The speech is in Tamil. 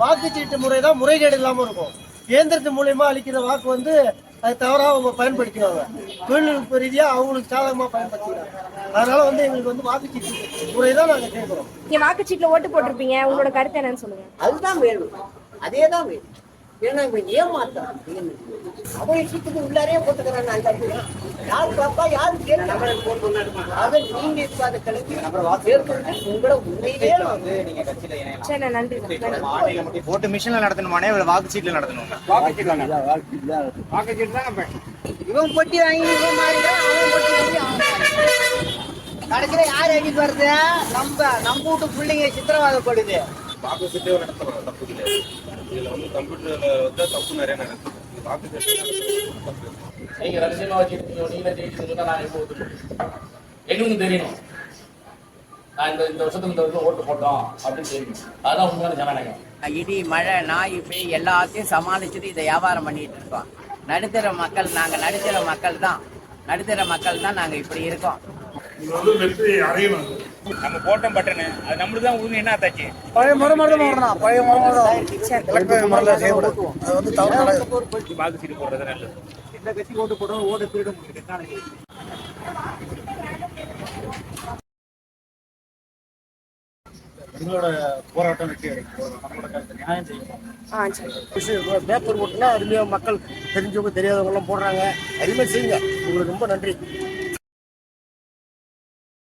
வாக்குச்சீட்டு முறை தான் முறைகேடு இல்லாமல் இருக்கும். இயந்திரத்து மூலியமா அளிக்கிற வாக்கு வந்து அது தவறாக அவங்க பயன்படுத்திக்குவாங்க. தொழில்நுட்ப ரீதியாக அவங்களுக்கு சாதகமாக பயன்படுத்திக்கிறாங்க. அதனால வந்து எங்களுக்கு வந்து வாக்குச்சீட்டு முறை தான் நாங்கள் கேட்குறோம். நீங்க வாக்குச்சீட்டுல ஓட்டு போட்டிருப்பீங்க. உங்களோட கருத்து என்னன்னு சொல்லுங்க. அதுதான் வேணும் அதே தான் வேணும் ஏன்னா இவன் ஏமாத்தான் அவன் இஷ்டத்துக்கு உள்ளாரே போட்டுக்கிறான் அந்த இடத்துல. யாரு பாப்பா யாரு அதை நீங்க இப்ப அதை கிளம்பி உங்களை உண்மையிலே வந்து நீங்க கட்சியில இணையலாம். நன்றி. ஓட்டு மிஷின்ல நடத்தணுமானே இல்ல வாக்குச்சீட்டுல நடத்தணும். இவன் பொட்டி வாங்கி இவன் மாறிதான் அவன் பொட்டி வாங்கி அவன். கடைசியில யார் வருது நம்ம நம்ம வீட்டு பிள்ளைங்க சித்திரவாதப்படுது வாக்குச்சீட்டே நடத்தலாம் தப்பு கிடையாது. இதுல வந்து கம்ப்யூட்டர்ல வந்து தப்பு நிறைய நடக்குது வாக்குச்சீட்டு தப்பு நீங்க ரகசியமா வச்சிருக்கீங்க நீங்க ஜெயிச்சு சொன்னா நான் எப்போ ஒத்துக்கிறேன் எங்களுக்கு தெரியணும். நான் இந்த இந்த வருஷத்துக்கு இந்த வருஷம் ஓட்டு போட்டோம் அப்படின்னு தெரியணும். அதான் உண்மையான ஜனநாயகம். இடி மழை நாய் பேய் எல்லாத்தையும் சமாளிச்சுட்டு இதை வியாபாரம் பண்ணிட்டு இருக்கோம். நடுத்தர மக்கள் நாங்க நடுத்தர மக்கள் தான். நடுத்தர மக்கள் தான் நாங்க இப்படி இருக்கோம். நம்ம போட்டோம் பட்டனு. அது நம்மளுக்கு தான் என்ன ஆச்சு பழைய வரணும் பழைய தான் எலக்ட்ரிக் முறையில் செய்யக்கூடாது அது வந்து தவறு வாக்குச்சீட்டு போடுறது நல்லது. இந்த கட்சி ஓட்டு போடுறோம் ஓட்டு திருட முடியும் எங்களோட போராட்டம் வெற்றி அடைக்கும் பேப்பர் ஓட்டுனா அருமையாக மக்கள் தெரிஞ்சவங்க தெரியாதவங்க எல்லாம் போடுறாங்க. அருமையாக செய்யுங்க. உங்களுக்கு ரொம்ப நன்றி.